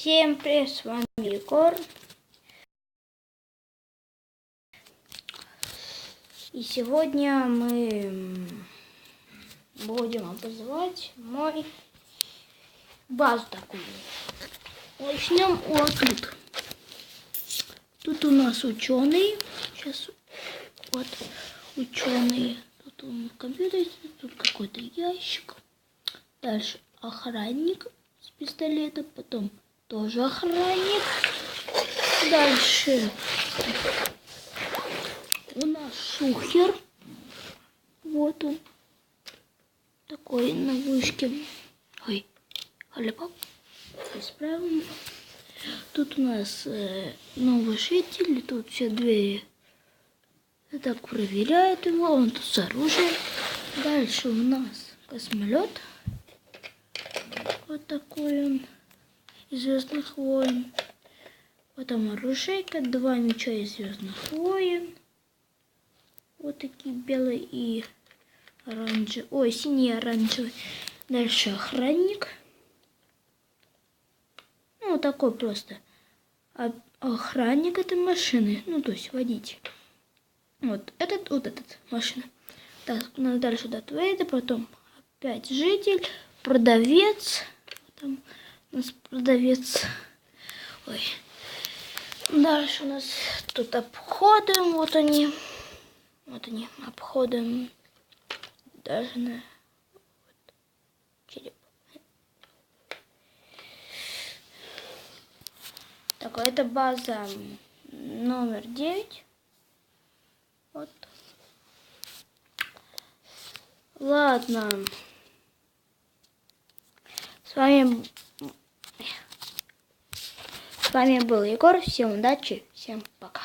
Всем привет, с вами Егор. И сегодня мы будем обозревать мой базу такую. Начнем вот тут. Тут у нас ученые. Сейчас вот ученые. Тут он компьютер, тут какой-то ящик. Дальше охранник с пистолетом, потом тоже охранник. Дальше у нас шухер. Вот он. Такой на вышке. Ой, халипап. Исправим. Тут у нас э, новый житель. Тут все двери. Так проверяет его. Он тут с оружием. Дальше у нас космолет. Вот такой он. Звездных войн. Потом оружейка. Два меча из Звездных войн. Вот такие белые и оранжевые. Ой, синий оранжевый. Дальше охранник. Ну, такой просто. А охранник этой машины. Ну, то есть водитель. Вот этот, вот этот машина. Так, надо дальше Дарт Вейдер, потом опять житель, продавец. У нас продавец. Ой. Дальше у нас тут обходы, вот они. Вот они, обходы. Даже на вот, череп. Так, а это база номер 9. Вот. Ладно. С вами... С вами был Егор. Всем удачи. Всем пока.